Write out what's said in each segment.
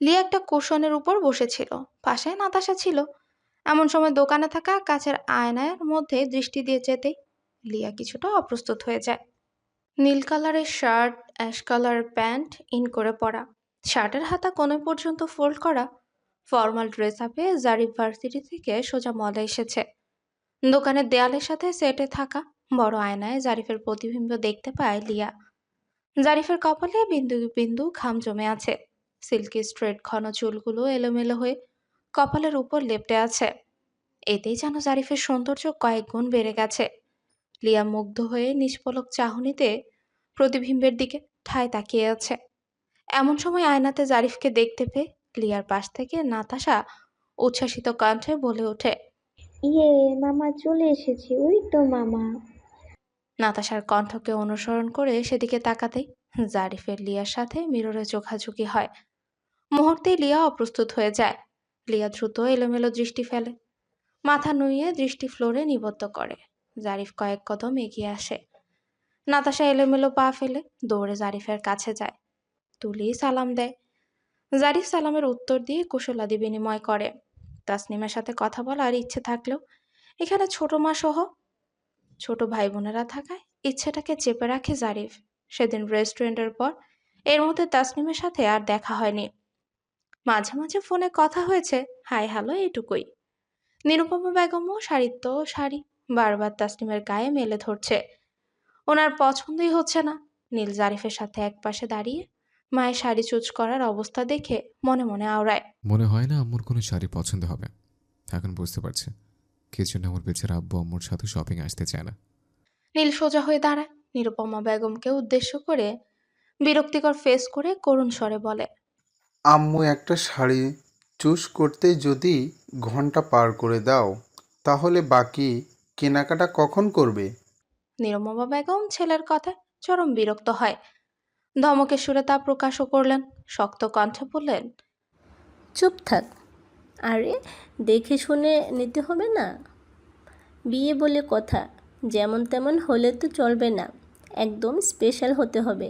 লিয়া একটা কুশনের উপর বসেছিল। পাশে নাতাশা ছিল। এমন সময় দোকানে থাকা কাছের আয়নার মধ্যে দৃষ্টি দিয়ে যেতেই লিয়া কিছুটা অপ্রস্তুত হয়ে যায়। নীল কালারের shirt, ash colour pant, in করে পরা। শার্টের হাতা কোণে পর্যন্ত ফোল্ড করা ফর্মাল ড্রেস আপে জারিফ ভার্সিটি থেকে সোজা মলে এসেছে। দোকানের দেয়ালের সাথে সেটে থাকা বড় আয়নায় জারিফের প্রতিবিম্ব দেখতে পায় লিয়া। জারিফের কপালে বিন্দু বিন্দু ঘাম জমে আছে। সিল্কি স্ট্রেট ঘন চুলগুলো এলোমেলো হয়ে কপালের উপর লেপটে আছে। এতেই যেন জারিফের সৌন্দর্য কয়েক গুণ বেড়ে গেছে। লিয়া মুগ্ধ হয়ে নিষ্পলক চাহনিতে প্রতিবিম্বের দিকে ঠায় তাকিয়ে আছে। এমন সময় আয়নাতে জারিফকে দেখতে পেয়ে লিয়ার পাশ থেকে নাতাশা উচ্ছ্বাসিত কণ্ঠে বলে ওঠে ইয়ে মামা চলে এসেছি ওই তো মামা। নাতাশার কণ্ঠকে অনুসরণ করে সেদিকে তাকাতেই জারিফের লিয়ার সাথে মিররে চোখাচোখি হয়। মুহূর্তেই লিয়া অপ্রস্তুত হয়ে যায়। লিয়া দ্রুত এলোমেলো দৃষ্টি ফেলে। মাথা নুইয়ে দৃষ্টি ফ্লোরে নিবদ্ধ করে। জারিফ কয়েক কদম এগিয়ে আসে। নাতাশা এলোমেলো পা ফেলে দৌড়ে জারিফের কাছে যায়। তুলি সালাম দেয়। জারিফ সালামের উত্তর দিয়ে কুশলাদি বিনিময় করে। তাসনিমের সাথে কথা বলার ইচ্ছে থাকলেও এখানে ছোট মা সহ ছোট ভাই বোনেরা থাকায় ইচ্ছেটাকে চেপে রাখে জারিফ। সেদিন রেস্টুরেন্টের পর এর মধ্যে তাসনিমের সাথে আর দেখা হয়নি। মাঝে মাঝে ফোনে কথা হয়েছে। হাই হ্যালো এটুকুই নিরুপমা বেগমও শাড়ির তো শাড়ি। বারবার তাসনিমের গায়ে মেলে ধরছে। ওনার পছন্দই হচ্ছে না। নীল জারিফের সাথে এক পাশে দাঁড়িয়ে মায়ের শাড়ি চুজ করার অবস্থা দেখে মনে মনে আওড়ায়। মনে হয় না আম্মুর কোনো শাড়ি পছন্দ হবে। এখন বুঝতে পারছি। কি জন্য আমার বেচারা আব্বু আম্মুর সাথে শপিং আসতে চায় না। নীল সোজা হয়ে দাঁড়ায়। নিরুপমা বেগমকে উদ্দেশ্য করে বিরক্তিকর ফেস করে করুণ স্বরে বলে আম্মু একটা শাড়ি চুজ করতে যদি ঘণ্টা পার করে দাও তাহলে বাকি কেনাকাটা কখন করবে? নিরুপমা বেগম ছেলের কথায় চরম বিরক্ত হয়। ধমকের সুরে তা প্রকাশও করলেন শক্ত কণ্ঠে বললেন চুপ থাক। আরে দেখে শুনে নিতে হবে না? বিয়ে বলে কথা যেমন তেমন হলে তো চলবে না একদম স্পেশাল হতে হবে।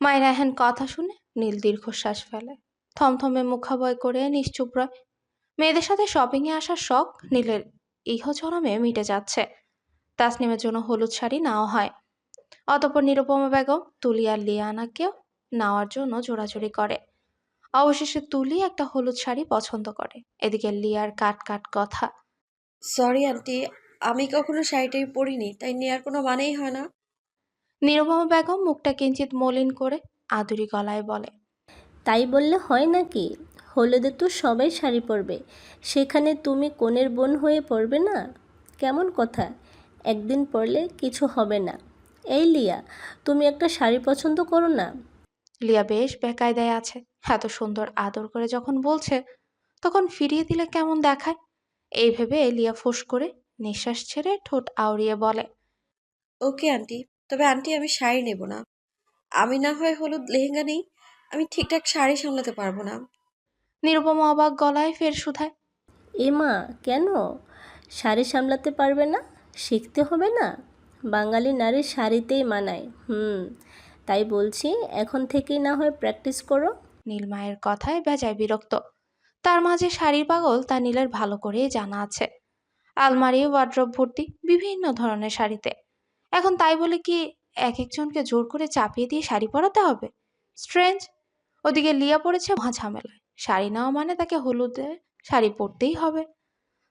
মায়ের এহেন কথা শুনে নীল দীর্ঘশ্বাস ফেলে। থমথমে মুখাবয় করে নিশ্চুপ রয়। মেয়েদের সাথে শপিংয়ে আসার শখ নীলের ইহচরমে মিটে যাচ্ছে। তাসনিমের জন্য হলুদ শাড়ি নেওয়া হয়। অতপর নিরুপমা বেগম তুলি আর লিয়ানাকেও নেওয়ার জন্য জোরাজুরি করে। অবশেষে তুলি একটা হলুদ শাড়ি পছন্দ করে। এদিকে লিয়ার কাট কাট কথা। সরি আন্টি আমি কখনো শাড়িটাই পরিনি তাই নেয়ার কোনো মানেই হয় না। নিরুপমা বেগম মুখটা কিঞ্চিত মলিন করে আদুরি গলায় বলে তাই বললে হয় নাকি? হলুদে তো সবাই শাড়ি পরবে। সেখানে তুমি কোনের বোন হয়ে পরবে না? কেমন কথা? একদিন পরলে কিছু হবে না। এই লিয়া তুমি একটা শাড়ি পছন্দ করো না? লিয়া বেশ বেকায়দায় আছে। এত সুন্দর আদর করে যখন বলছে তখন ফিরিয়ে দিলে কেমন দেখায়? এই ভেবে লিয়া ফোঁস করে নিঃশ্বাস ছেড়ে ঠোঁট আউড়িয়ে বলে ওকে আন্টি তবে আন্টি আমি শাড়ি নেব না। আমি না হয় হলুদ লেহেঙ্গা নেই আমি ঠিকঠাক শাড়ি সামলাতে পারব না। নিরুপমা অবাক গলায় ফের শুধায় এমা কেন? শাড়ি সামলাতে পারবে না? শিখতে হবে না? বাঙালি নারী শাড়িতেই মানায়। হুম তাই বলছি এখন থেকেই না হয় প্র্যাকটিস করো। নীল মায়ের কথায় বেজায় বিরক্ত। তার মাঝে শাড়ির পাগল তা নীলের ভালো করেই জানা আছে। আলমারি ওয়ার্ড্রপ ভর্তি বিভিন্ন ধরনের শাড়িতে। এখন তাই বলে কি এক একজনকে জোর করে চাপিয়ে দিয়ে শাড়ি পরাতে হবে? স্ট্রেঞ্জ ওদিকে লিয়া পড়েছে মহা ঝামেলায়। শাড়ি নেওয়া মানে তাকে হলুদে শাড়ি পরতেই হবে।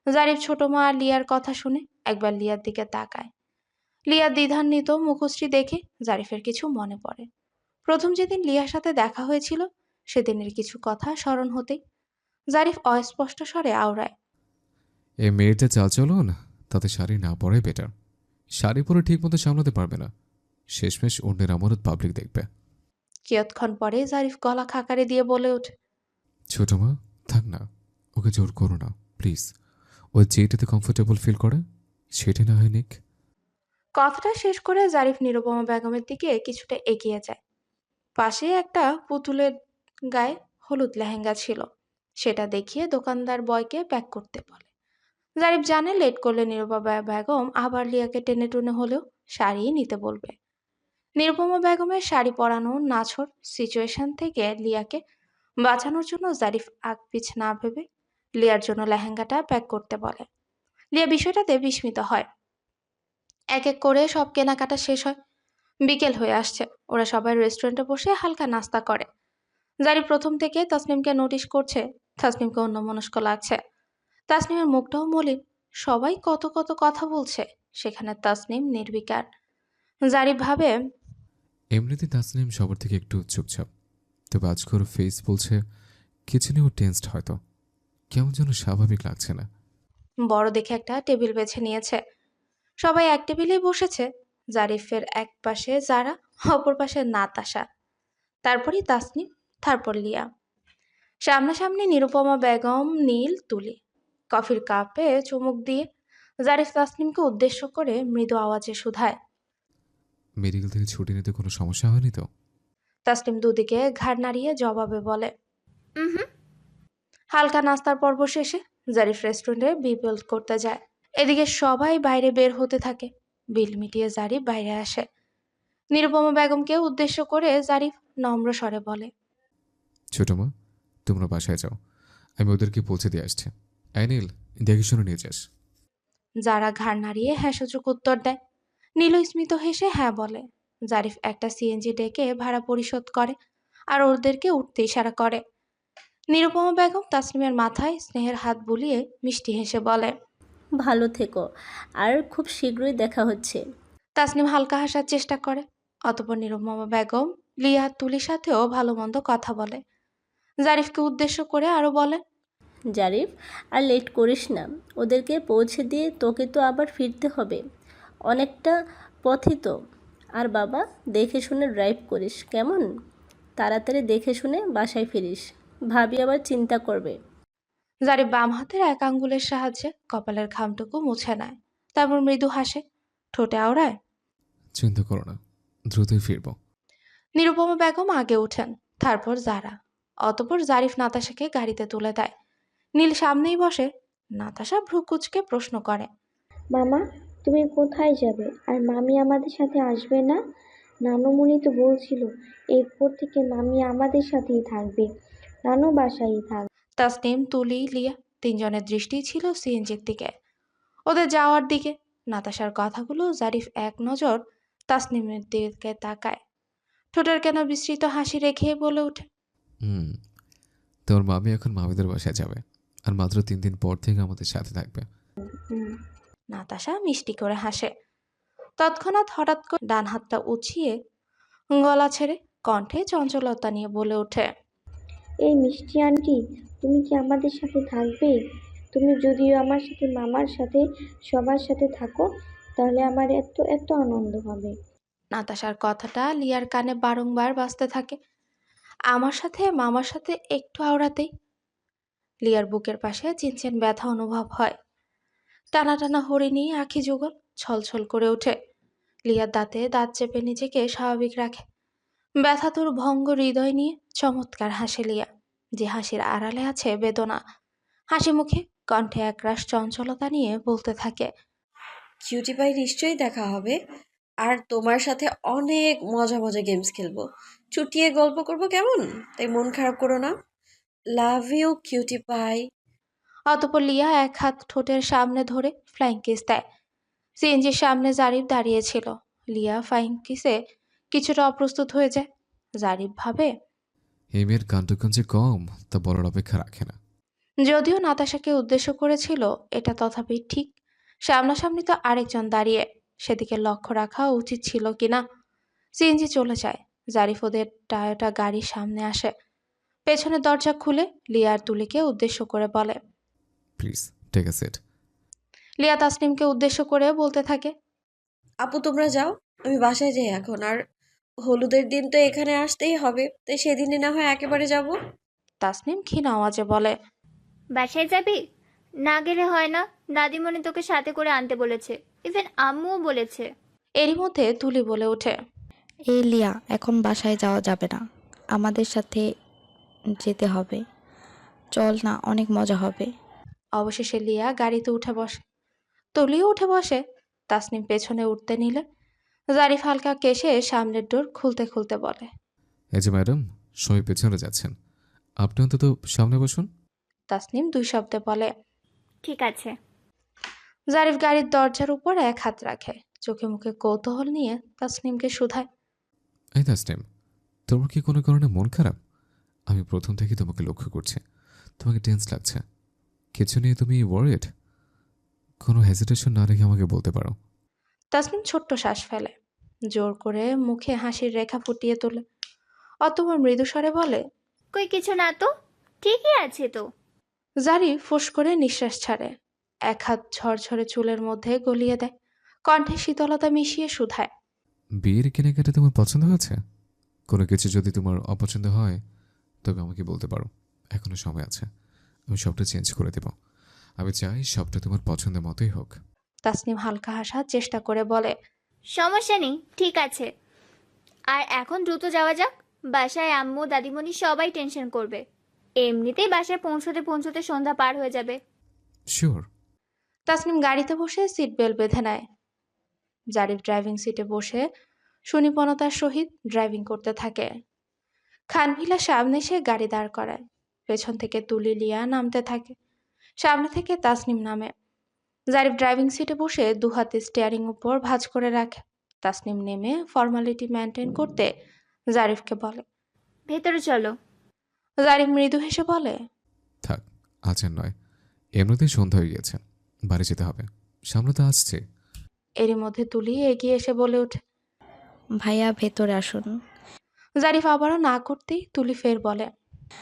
জারিফ ছোট মা আর লিয়ার কথা শুনে একবার লিয়ার দিকে তাকায়। লিয়ার দ্বিধান্বিত মুখশ্রী দেখে জারিফের কিছু মনে পড়ে। প্রথম যেদিন লিয়ার সাথে দেখা হয়েছিল, সেদিনের কিছু কথা স্মরণ হতেই জারিফ অস্পষ্ট স্বরে আওড়ায়, এই মেয়েটা চাল চলুন তাতে শাড়ি না পরাই বেটার শাড়ি পরে ঠিক মতো সামলাতে পারবে না। শেষমেশ অন্যের আমানত পাবলিক দেখবে। কিয়ৎক্ষণ পরে জারিফ গলা খাকারে দিয়ে বলে ওঠে ছোট মা থাক না ওকে জোর করো না প্লিজ। ও যেটাতে কমফোর্টেবল ফিল করে সেটা না হয় নিক। কথাটা শেষ করে জারিফ নিরুপমা বেগমের দিকে কিছুটা এগিয়ে যায়। পাশে একটা পুতুলের গায়ে হলুদ লেহেঙ্গা ছিল সেটা দেখিয়ে দোকানদার বয়কে প্যাক করতে বলে। জারিফ জানে লেট করলে নিরুপমা বেগম আবার লিয়াকে টেনে টুনে হলেও শাড়ি নিতে বলবে। নিরুপমা বেগমের শাড়ি পরানো নাছর সিচুয়েশন থেকে লিয়াকে বাঁচানোর জন্য জারিফ আগ পিছ না ভেবে লিয়ার জন্য লেহেঙ্গাটা প্যাক করতে বলে। লিয়া বিষয়টাতে বিস্মিত হয়। এক এক করে সব কেনাকাটা শেষ হয়। বিকেল হয়ে আসছে। ওরা সবাই রেস্টুরেন্টে বসে হালকা নাস্তা করে। জারিফ প্রথম থেকে তাসনিমকে নোটিশ করছে। তাসনিমকে অন্যমনস্ক লাগছে। তাসনিমের মুখটাও মলিন। সবাই কত কত কথা বলছে। সেখানে তাসনিম নির্বিকার। জারিফ ভাবে এমনিতে তাসনিম সবার থেকে একটু চুপচাপ। তবে আজকের ফেস বলছে কিছু নিয়েও টেন্সড হয়তো। কেমন যেন স্বাভাবিক লাগছে না। বড় দেখে একটা টেবিল বেছে নিয়েছে। সবাই এক টেবিলেই বসেছে। জারিফের এক পাশে যারা, অপর পাশে নাতাশা। তারপরই তাসনিম, তারপর লিয়া। সামনাসামনি নিরুপমা বেগম, নীল, তুলি। কফির কাপে চুমুক দিয়ে জারিফ তাসনিমকে উদ্দেশ্য করে মৃদু আওয়াজে শুধায়। মেডিকেল থেকে ছুটি নিতে কোনো সমস্যা হয়নি তো? তাসনিম দুদিকে ঘাড় নাড়িয়ে জবাবে বলে হুম। হালকা নাস্তার পর্ব শেষে জারিফ রেস্টুরেন্টে বিল করতে যায়। এদিকে সবাই বাইরে বের হতে থাকে বিল মিটিয়ে জারিফ বাইরে আসে। নিরুপমা বেগমকে উদ্দেশ্য করে জারিফ নম্র স্বরে বলে ছোটো মা তোমরা বাসায় যাও। আমি ওদেরকে পৌঁছে দিয়ে আসছি। অ্যানিল দেখে শুনে নিয়ে যাস। যারা ঘাড় নাড়িয়ে হ্যাঁ সূচক উত্তর দেয় নীল স্মিত হেসে হ্যাঁ বলে। জারিফ একটা সিএনজি ডেকে ভাড়া পরিশোধ করে আর ওদেরকে উঠতে ইশারা করে। নিরুপমা বেগম তাসলিমের মাথায় স্নেহের হাত বুলিয়ে মিষ্টি হেসে বলে ভালো থেকো আর খুব শীঘ্রই দেখা হচ্ছে। তাসনিম হালকা হাসার চেষ্টা করে। অতপর নিরুপমা বেগম লিয়া তুলির সাথেও ভালো মন্দ কথা বলে। জারিফকে উদ্দেশ্য করে আরও বলে জারিফ আর লেট করিস না। ওদেরকে পৌঁছে দিয়ে তোকে তো আবার ফিরতে হবে। অনেকটা পথই তো আর বাবা দেখে শুনে ড্রাইভ করিস কেমন? তাড়াতাড়ি দেখে শুনে বাসায় ফিরিস। ভাবি আবার চিন্তা করবে। যারে বাম হাতের এক আঙ্গুলের সাহায্যে কপালের ঘামটুকু মুছে নেয়। তারপর মৃদু হাসে ঠোঁটে আওড়ায়? চিন্তা করো না দ্রুতই ফিরবো। নিরুপমা বেগম আগে ওঠেন তারপর জারা। অতপর জারিফ নাতাশাকে গাড়িতে তুলে দেয়। নীল সামনেই বসে নাতাশা ভ্রুকুচকে প্রশ্ন করে মামা তুমি কোথায় যাবে? আর মামি আমাদের সাথে আসবে না? নানুমণি তো বলছিল এরপর থেকে মামি আমাদের সাথেই থাকবে। নানু বাসায় থাক। তাসনিম তুলি লিয়া তিনজনের দৃষ্টি ছিল সিএনজির দিকে। ওদের যাওয়ার দিকে নাতাশার কথাগুলো জারিফ এক নজর তাসনিমের দিকে তাকায়। ঠোঁটের কেন বিস্তৃত হাসি রেখে বলে ওঠে। হুম তোর মামি এখন মামিদের বাসায় যাবে আর মাত্র তিন দিন পর থেকে আমাদের সাথে থাকবে। হুম। নাতাশা মিষ্টি করে হাসে। তৎক্ষণাৎ হঠাৎ করে ডান হাতটা উছিয়ে গলা ছেড়ে কণ্ঠে চঞ্চলতা নিয়ে বলে ওঠে এই মিষ্টি আন্টি তুমি কি আমাদের সাথে থাকবে? তুমি যদিও আমার সাথে মামার সাথে সবার সাথে থাকো তাহলে আমার এত এত আনন্দ হবে। নাতাশার কথাটা লিয়ার কানে বারংবার বাজতে থাকে আমার সাথে মামার সাথে একটু আওড়াতেই। লিয়ার বুকের পাশে চিনচেন ব্যথা অনুভব হয়। টানা টানা হরিণী আখি যুগল ছলছল করে ওঠে। লিয়ার দাঁতে দাঁত চেপে নিজেকে স্বাভাবিক রাখে। ব্যথা তোর ভঙ্গ হৃদয় নিয়ে চমৎকার হাসে লিয়া। যে হাসির আড়ালে আছে বেদনা। হাসি মুখে কণ্ঠে একরাশ চঞ্চলতা নিয়ে বলতে থাকে, কিউটি পাই নিশ্চয়ই দেখা হবে। আর তোমার সাথে অনেক মজা মজা গেমস খেলব। চুটিয়ে গল্প করব কেমন? তাই মন খারাপ করো না। Love you cutie pie. অতপর লিয়া এক হাত ঠোঁটের সামনে ধরে ফ্লাইং কিস দেয়। সিএনজির সামনে জারিফ দাঁড়িয়েছিল লিয়া ফ্লাইং কিসে কিছুটা অপ্রস্তুত হয়ে যায়। জারিফ ভাবে এই মেয়ের কাণ্ডজ্ঞান কম তা বলার অপেক্ষা রাখে না। যদিও নাতাশাকে উদ্দেশ্য করেছিল এটা তথাপি ঠিক। সামনাসামনি তো আরেকজন দাঁড়িয়ে সেদিকে লক্ষ্য রাখা উচিত ছিল কিনা। সিএনজি চলে যায়। জারিফ ওদের টায়োটা গাড়ির সামনে আসে। পেছনের দরজা খুলে লিয়ার তুলিকে উদ্দেশ্য করে বলে প্লিজ টেক এ সেট লিয়া তাসনিমকে উদ্দেশ্য করে বলতে থাকে। আপু তোমরা যাও আমি বাসায় যাই এখন আর হলুদের দিন তো এখানে আসতেই হবে তাই সেদিনে না হয় একেবারে যাব। তাসনিম ক্ষীণ আওয়াজে বলে বাসায় যাবি? না গেলে হয় না দাদিমণি তোকে সাথে করে আনতে বলেছে ইভেন আম্মুও বলেছে। এরই মধ্যে তুলি বলে ওঠে। এই লিয়া এখন বাসায় যাওয়া যাবে না আমাদের সাথে যেতে হবে। চল না অনেক মজা হবে। অবশেষে লিয়া গাড়িতে উঠে বসে। তুলিও উঠে বসে। তাসনিম পেছনে উঠতে নিলে। জারিফ হালকা কেসে সামনের ডোর খুলতে খুলতে বলে। এই যে ম্যাডাম সবাই পেছনে যাচ্ছেন। আপনি অন্তত সামনে বসুন। তাসনিম দুই শব্দে বলে ঠিক আছে। জারিফ গাড়ির দরজার উপর এক হাত রাখে। চোখে মুখে কৌতূহল নিয়ে তাসনিমকে শুধায়। এই তাসনিম তোমার কি কোনো কারণে মন খারাপ? আমি প্রথম থেকে তোমাকে লক্ষ্য করছি। তোমাকে টেন্স লাগছে। কিছু নিয়ে তুমি ওয়ারিড কোনো হেজিটেশন না রেখে আমাকে বলতে পারো। তাসনিম ছোট্ট শ্বাস ফেলে। জোর করে মুখে হাসির রেখা ফুটিয়ে তোলে। অতপর মৃদু স্বরে বলে কই কিছু না তো? ঠিকই আছে তো। জারি ফোঁস করে নিঃশ্বাস ছাড়ে। এক হাত ঝরঝরে চুলের মধ্যে গলিয়ে দেয়। কণ্ঠে শীতলতা মিশিয়ে শুধায়। বিয়ের কেনাকাটা তোমার পছন্দ হয়েছে? কোনো কিছু যদি তোমার অপছন্দ হয় তবে আমাকে বলতে পারো। এখনও সময় আছে। আমি সবটা চেঞ্জ করে দেব। আমি চাই সবটা তোমার পছন্দের মতোই হোক। তাসনিম হালকা হাসার চেষ্টা করে বলে সমস্যা নেই ঠিক আছে। আর এখন দ্রুত যাওয়া যাক বাসায় আম্মু দাদিমণি সবাই টেনশন করবে। এমনিতেই বাসায় পৌঁছতে পৌঁছতে সন্ধ্যা পার হয়ে যাবে। শিওর তাসনিম গাড়িতে বসে সিট বেল্ট বেঁধে নেয়। জারিফ ড্রাইভিং সিটে বসে সুনিপনতার সহিত ড্রাইভিং করতে থাকে। খানভিলা সামনে সে গাড়ি দাঁড় করায়। পেছন থেকে তুলি লিয়া নামতে থাকে। সামনে থেকে তাসনিম নামে। জারিফ ড্রাইভিং সিটে বসে দু হাতে স্টিয়ারিং উপর ভাঁজ করে রাখে। তাসনিম নেমে ফর্মালিটি মেনটেন করতে জারিফকে বলে। ভেতরে চলো। জারিফ মৃদু হেসে বলে থাক আর নয়। এমনিতেই সন্ধ্যা হয়ে গেছে। বাড়ি যেতে হবে। সামনে তো আসছে। এরই মধ্যে তুলি এগিয়ে এসে বলে ওঠে। ভাইয়া ভেতরে আসুন। জারিফ আবারও না করতেই তুলি ফের বলে